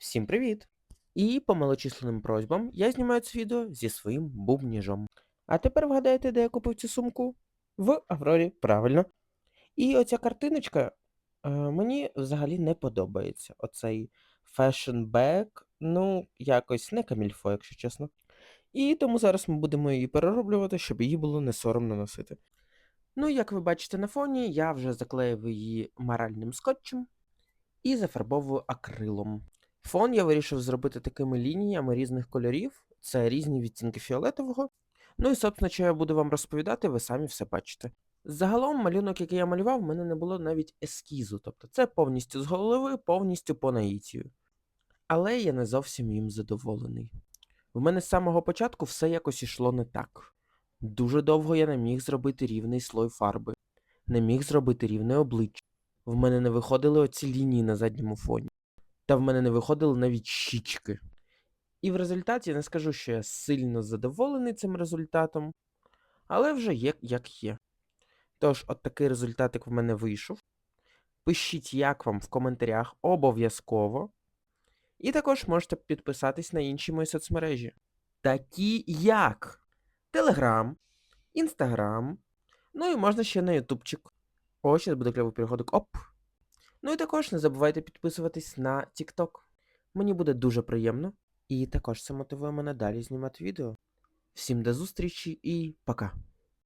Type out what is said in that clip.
Всім привіт! І по малочисленним просьбам я знімаю це відео зі своїм бубніжом. А тепер вгадайте, де я купив цю сумку? В Аврорі, правильно. І оця картиночка е, мені взагалі не подобається. Оцей bag, ну, якось не камільфо, якщо чесно. І тому зараз ми будемо її перероблювати, щоб її було не соромно носити. Ну, як ви бачите на фоні, я вже заклеїв її маральним скотчем і зафарбовую акрилом. Фон я вирішив зробити такими лініями різних кольорів. Це різні відтінки фіолетового. Ну і, собственно, що я буду вам розповідати, ви самі все бачите. Загалом, малюнок, який я малював, в мене не було навіть ескізу, тобто це повністю з голови, повністю по наїтію. Але я не зовсім їм задоволений. В мене з самого початку все якось ішло не так. Дуже довго я не міг зробити рівний слой фарби, не міг зробити рівне обличчя. В мене не виходили оці лінії на задньому фоні. Та в мене не виходили навіть щічки. І в результаті не скажу, що я сильно задоволений цим результатом, але вже є як є. Тож, от такий результатик в мене вийшов. Пишіть, як вам в коментарях обов'язково. І також можете підписатись на інші мої соцмережі. Такі як Телеграм, Інстаграм, ну і можна ще на Ютубчик. О, зараз буде кльовий переходок. Оп! Ну і також не забувайте підписуватись на TikTok. Мені буде дуже приємно. І також це мотивує мене далі знімати відео. Всім до зустрічі і пока!